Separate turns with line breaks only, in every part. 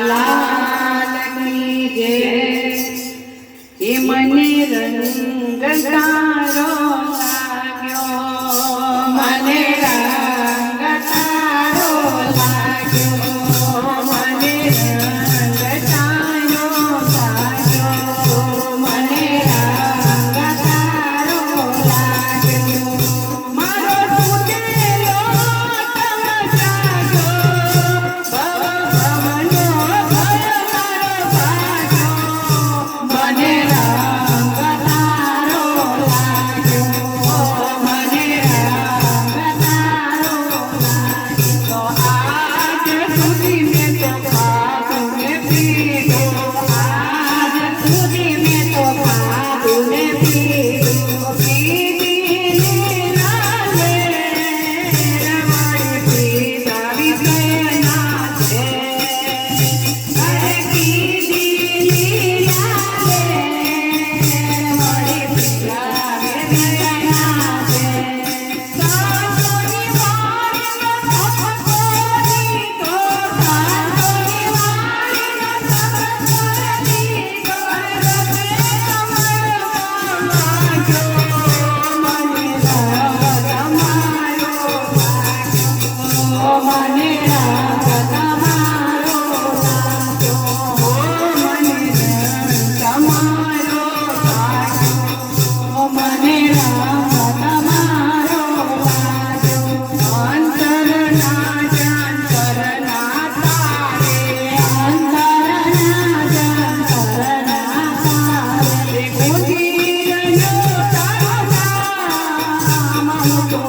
લાલ કી જય મને રંગ તારો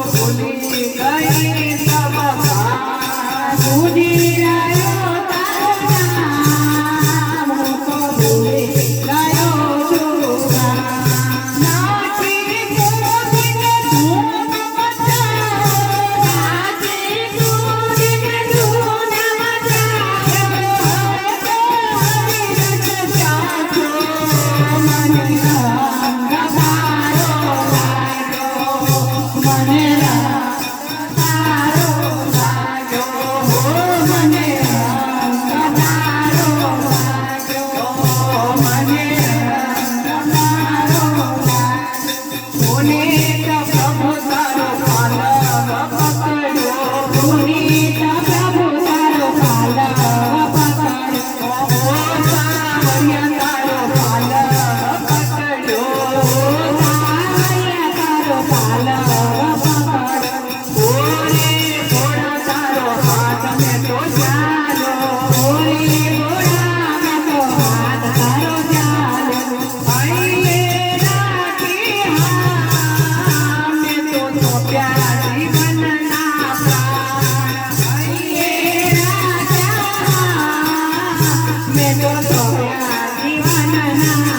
ભૂલી ગઈ સબકા ભૂલી ગઈ Baba. Música